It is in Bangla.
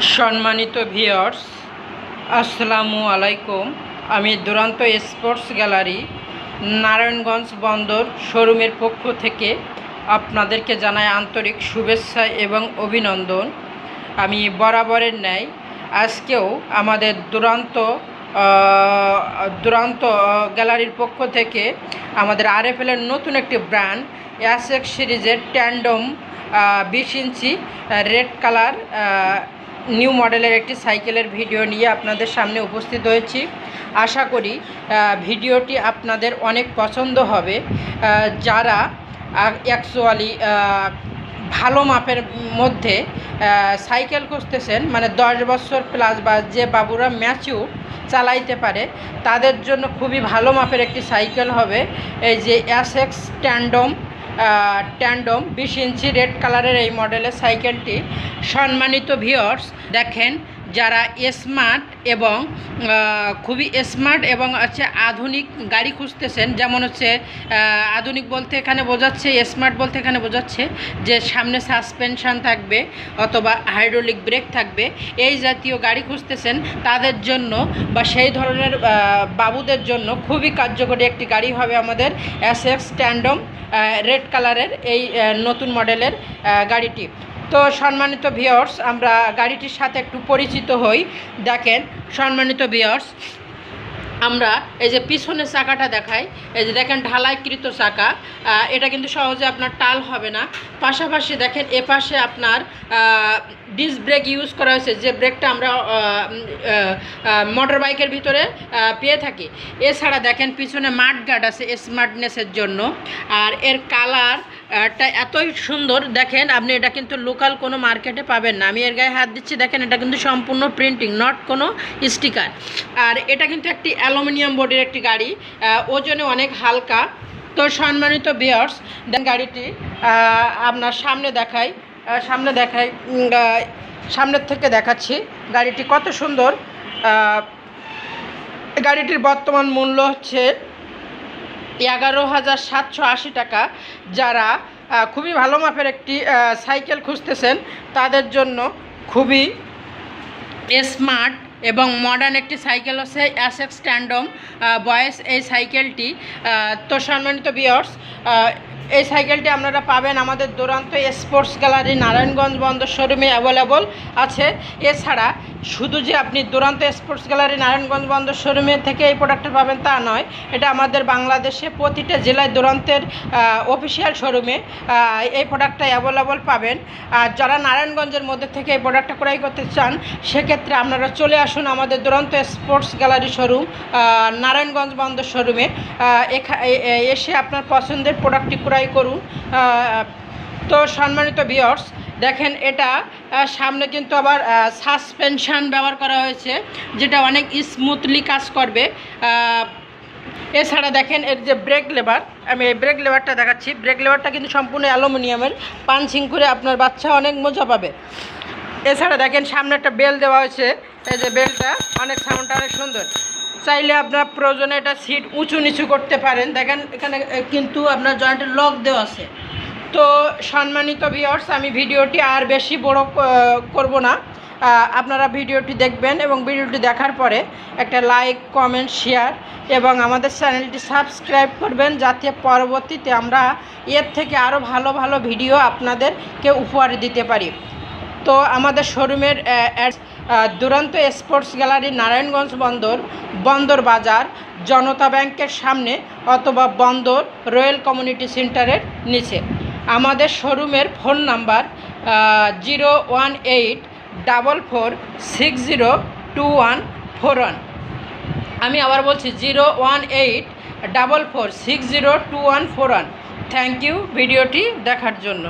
সম্মানিত ভিওর্স আসসালামু আলাইকুম। আমি দুরান্ত স্পোর্টস গ্যালারি, নারায়ণগঞ্জ বন্দর শোরুমের পক্ষ থেকে আপনাদেরকে জানাই আন্তরিক শুভেচ্ছা এবং অভিনন্দন। আমি বরাবরের ন্যায় আজকেও আমাদের দুরান্ত দুরান্ত গ্যালারির পক্ষ থেকে আমাদের আরএফএলের নতুন একটি ব্র্যান্ড, অ্যাসেক্স সিরিজের ট্যান্ডম বিশ ইঞ্চি রেড কালার নিউ মডেলের একটি সাইকেলের ভিডিও নিয়ে আপনাদের সামনে উপস্থিত হয়েছি। আশা করি ভিডিওটি আপনাদের অনেক পছন্দ হবে। যারা অ্যাকচুয়ালি ভালো মাপের মধ্যে সাইকেল খুঁজতেছেন মানে দশ বছর প্লাস বা যে বাবুরা ম্যাচিউর চালাইতে পারে, তাদের জন্য খুবই ভালো মাপের একটি সাইকেল হবে। এই যে অ্যাসেক্স ট্যান্ডম ট্যান্ডম, বিশ ইঞ্চি রেড কালারের এই মডেলের সাইকেলটি। সম্মানিত ভিওর্স দেখেন যারা স্মার্ট এবং খুবই স্মার্ট এবং হচ্ছে আধুনিক গাড়ি খুঁজতেছেন, যেমন হচ্ছে আধুনিক বলতে এখানে বোঝাচ্ছে, স্মার্ট বলতে এখানে বোঝাচ্ছে যে সামনে সাসপেনশন থাকবে অথবা হাইড্রোলিক ব্রেক থাকবে। এই জাতীয় গাড়ি খুঁজতেছেন তাদের জন্য বা সেই ধরনের বাবুদের জন্য খুবই কার্যকরী একটি গাড়ি হবে আমাদের এস এক্স ট্যান্ডম রেড কালারের এই নতুন মডেলের গাড়িটি। তো সম্মানিত ভিওর্স আমরা গাড়িটির সাথে একটু পরিচিত হই। দেখেন, সম্মানিত ভিওর্স আমরা এই যে পিছনের চাকাটা দেখাই, এই যে দেখেন ঢালাইকৃত চাকা এটা কিন্তু সহজে আপনার টাল হবে না। পাশাপাশি দেখেন এপাশে আপনার ডিস্ক ব্রেক ইউজ করা হয়েছে, যে ব্রেকটা আমরা মোটর বাইকের ভিতরে পেয়ে থাকি। এছাড়া দেখেন পিছনে মাঠ গার্ড আছে স্মার্টনেসের জন্য। আর এর কালার টা এতই সুন্দর, দেখেন, আপনি এটা কিন্তু লোকাল কোনো মার্কেটে পাবেন না। আমি এর গায়ে হাত দিচ্ছি, দেখেন, এটা কিন্তু সম্পূর্ণ প্রিন্টিং নট কোনো স্টিকার আর এটা কিন্তু একটি অ্যালুমিনিয়াম বডির একটি গাড়ি ওজনে অনেক হালকা। তো সম্মানিত বিয়ার্স দেন গাড়িটি আপনার সামনে দেখাই সামনে দেখাই সামনের থেকে দেখাচ্ছি গাড়িটি কত সুন্দর। গাড়িটির বর্তমান মূল্য হচ্ছে এগারো হাজার সাতশো আশি টাকা যারা খুবই ভালো মাপের একটি সাইকেল খুঁজতেছেন, তাদের জন্য খুবই স্মার্ট এবং মডার্ন একটি সাইকেল হচ্ছে অ্যাসেক্স স্ট্যান্ডম বয়েস এই সাইকেলটি তো সম্মানিত বিয়ার্স এই সাইকেলটি আপনারা পাবেন আমাদের দুরান্ত স্পোর্টস গ্যালারি, নারায়ণগঞ্জ বন্দর শোরুমে অ্যাভেলেবল আছে। এছাড়া শুধু যে আপনি দুরান্ত স্পোর্টস গ্যালারি, নারায়ণগঞ্জ বন্দর শোরুমে থেকে এই প্রোডাক্টটা পাবেন তা নয়, এটা আমাদের বাংলাদেশে প্রতিটা জেলায় দুরান্তের অফিসিয়াল শোরুমে এই প্রোডাক্টটা অ্যাভেলেবল পাবেন। আর যারা নারায়ণগঞ্জের মধ্যে থেকে এই প্রোডাক্টটা ক্রয় করতে চান, সেক্ষেত্রে আপনারা চলে আসুন আমাদের দুরন্ত sports gallery showroom Narayanganj Bandar শোরুমে। এসে আপনার পছন্দের প্রোডাক্টটি ক্রয় করুন। তো সম্মানিত ভিওর্স দেখেন এটা সামনে কিন্তু আবার সাসপেনশন ব্যবহার করা হয়েছে, যেটা অনেক স্মুথলি কাজ করবে। এছাড়া দেখেন এর যে ব্রেক লেবার আমি এই ব্রেক লেবারটা দেখাচ্ছি। ব্রেক লেবারটা কিন্তু সম্পূর্ণ অ্যালুমিনিয়ামের পাঞ্চিং করে আপনার বাচ্চা অনেক মজা পাবে। এছাড়া দেখেন সামনে একটা বেল দেওয়া হয়েছে। এই যে বেলটা অনেক সাউন্ডটা অনেক সুন্দর। চাইলে আপনার প্রয়োজনে এটা সিট উঁচু নিচু করতে পারেন। দেখেন এখানে কিন্তু আপনার জয়েন্টের লক দেওয়া আছে। তো সম্মানিত ভিওর্স আমি ভিডিওটি আর বেশি বড় করব না। আপনারা ভিডিওটি দেখবেন এবং ভিডিওটি দেখার পরে একটা লাইক কমেন্ট শেয়ার এবং আমাদের চ্যানেলটি সাবস্ক্রাইব করবেন যাতে পরবর্তীতে আমরা এর থেকে আরও ভালো ভালো ভিডিও আপনাদেরকে উপহার দিতে পারি। তো আমাদের শোরুমের দুরন্ত স্পোর্টস গ্যালারি নারায়ণগঞ্জ বন্দর বন্দর বাজার, জনতা ব্যাংকের সামনে অথবা বন্দর, রয়্যাল কমিউনিটি সেন্টারের নিচে। আমাদের শোরুমের phone number zero one eight double four six zero two one four one. আমি আবার বলছি, zero one eight double four six zero two one four one. Thank you ভিডিওটি দেখার জন্য।